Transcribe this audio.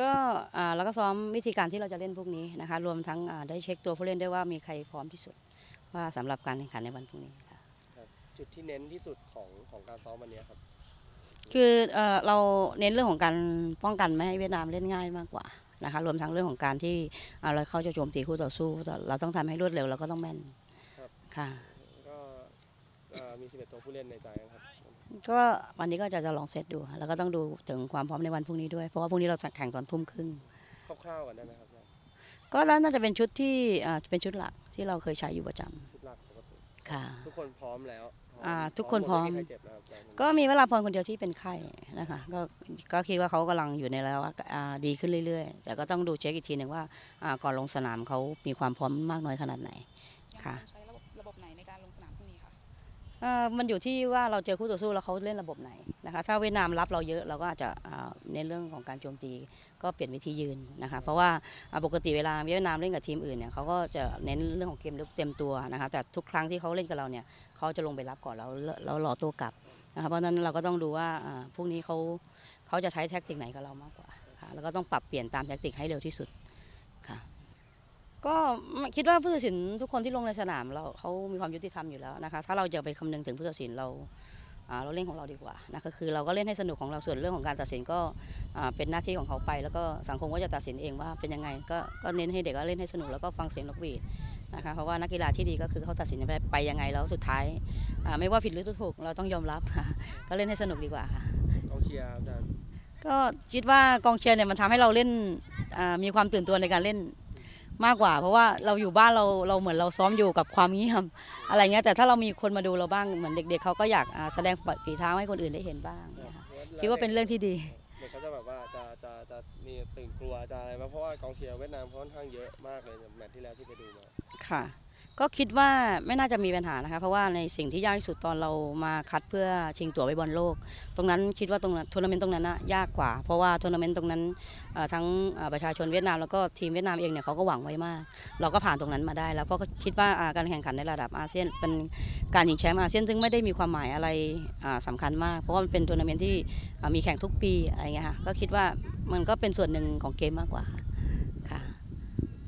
ก็อ่าเราก็ซ้อมวิธีการที่เราจะเล่นพวกนี้นะคะ รวมทั้งอ่าได้เช็คตัวผู้เล่นด้วยว่ามีใครพร้อมที่สุด ว่าสำหรับการแข่งขันในวันพรุ่งนี้ค่ะครับจุดที่เน้นที่สุดของของการซ้อมวันเนี้ยครับ คือเอ่อเราเน้นเรื่องของการป้องกันไม่ให้เวียดนามเล่นง่ายมากกว่านะคะรวมทั้งเรื่องของการที่อ่าเราเขาจะโจมตีคู่ต่อสู้ เราต้องทำให้รวดเร็วเราก็ต้องแม่นครับค่ะก็เอ่อ มี11ตัวผู้เล่นในใจนะครับ ก็วันนี้ก็จะจะลองเซตดูค่ะแล้วก็ต้องดูถึงความพร้อมในวันพรุ่งนี้ด้วย เพราะว่าพรุ่งนี้เราจะแข่งตอนทุ่มครึ่ง คร่าวๆกันได้ไหมครับก็แล้วน่าจะเป็นชุดที่อ่าเป็นชุดหลักที่เราเคยใช้อยู่ประจำชุดหลักปกติค่ะ ทุกคนพร้อมแล้วอ่าทุกคนพร้อมไใครเจ็บนะครับอาจารย์ก็มีเวลาพรคนเดียวที่เป็นไข้นะคะก็ก็คิดว่าเขากำลังอยู่ในระดับอ่าดีขึ้นเรื่อยๆ แต่ก็ต้องดูเช็คอีกทีหนึ่งว่าอ่าก่อนลงสนามเขามีความพร้อมมากน้อยขนาดไหน ค่ะ ใช้ มันอยู่ที่ว่าเราเจอคู่ต่อสู้แล้วเขาเล่นระบบไหนนะคะถ้าเวียดนามรับเราเยอะเราก็อาจจะอ่าเน้นเรื่องของการโจมตีก็เปลี่ยนวิธียืนนะคะเพราะว่าปกติเวลาเวียดนามเล่นกับทีมอื่นเนี่ยเขาก็จะเน้นเรื่องของเกมลุกเต็มตัวนะคะแต่ทุกครั้งที่เขาเล่นกับเราเนี่ยเขาจะลงไปรับก่อนแล้วแล้วรอตัวกลับนะคะเพราะนั้นเราก็ต้องดูว่าพรุ่งนี้เขาเขาจะใช้แท็กติกไหนกับเรามากกว่าค่ะแล้วก็ต้องปรับเปลี่ยนตามแท็กติกให้เร็วที่สุดค่ะ ก็คิดว่าผู้ตัดสินทุกคนที่ลงในสนามเราเขามีความยุติธรรมอยู่แล้วนะคะ ถ้าเราจะไปคำนึงถึงผู้ตัดสินเราอ่าเราเล่นของเราดีกว่านะคะคือเราก็เล่นให้สนุกของเราส่วนเรื่องของการตัดสินก็อ่าเป็นหน้าที่ของเขาไป แล้วก็สังคมก็จะตัดสินเองว่าเป็นยังไงก็ก็เน้นให้เด็กก็เล่นให้สนุกแล้วก็ฟังเสียงนกหวีดนะคะเพราะว่านักกีฬาที่ดีก็คือเขาตัดสินไปไปยังไงแล้วสุดท้ายอ่าไม่ว่าผิดหรือถูกเราต้องยอมรับค่ะก็เล่นให้สนุกดีกว่าค่ะกองเชียร์ครับอาจารย์ก็คิดว่ากองเชียร์เนี่ยมันทำให้เราเล่นอ่ามีความตื่นตัวในการเล่น มากกว่า เพราะว่าเราอยู่บ้านเราเราเหมือนเราซ้อมอยู่กับความเงียบอะไรเงี้ยแต่ถ้าเรามีคนมาดูเราบ้างเหมือนเด็ก ๆเขาก็อยากอ่าแสดงฝีเท้าให้คนอื่นได้เห็นบ้างเนี่ยค่ะคิดว่าเป็นเรื่องที่ดีเด็กเขาจะแบบว่าจะจะจะมีตื่นกลัวจะอะไรมาเพราะว่ากองเชียร์เวียดนามเขาค่อนข้างเยอะมากเลยแมตช์ที่แล้วที่ไปดูมาค่ะ ก็คิดว่าไม่น่าจะมีปัญหานะคะเพราะว่าในสิ่งที่ยากที่สุดตอนเรามาคัดเพื่อชิงตั๋วไปบอลโลก ตรงนั้นคิดว่าตรงทัวร์นาเมนต์ตรงนั้นนะยากกว่า เพราะว่าทัวร์นาเมนต์ตรงนั้นทั้งประชาชนเวียดนามแล้วก็ทีมเวียดนามเองเนี่ยเขาก็หวังไว้มาก เราก็ผ่านตรงนั้นมาได้แล้วเพราะคิดว่าการแข่งขันในระดับอาเซียนเป็นการชิงแชมป์อาเซียนซึ่งไม่ได้มีความหมายอะไรอ่าสำคัญมาก เพราะว่ามันเป็นทัวร์นาเมนต์ที่มีแข่งทุกปีอะไรเงี้ยค่ะก็คิดว่ามันก็เป็นส่วนหนึ่งของเกมมากกว่าค่ะ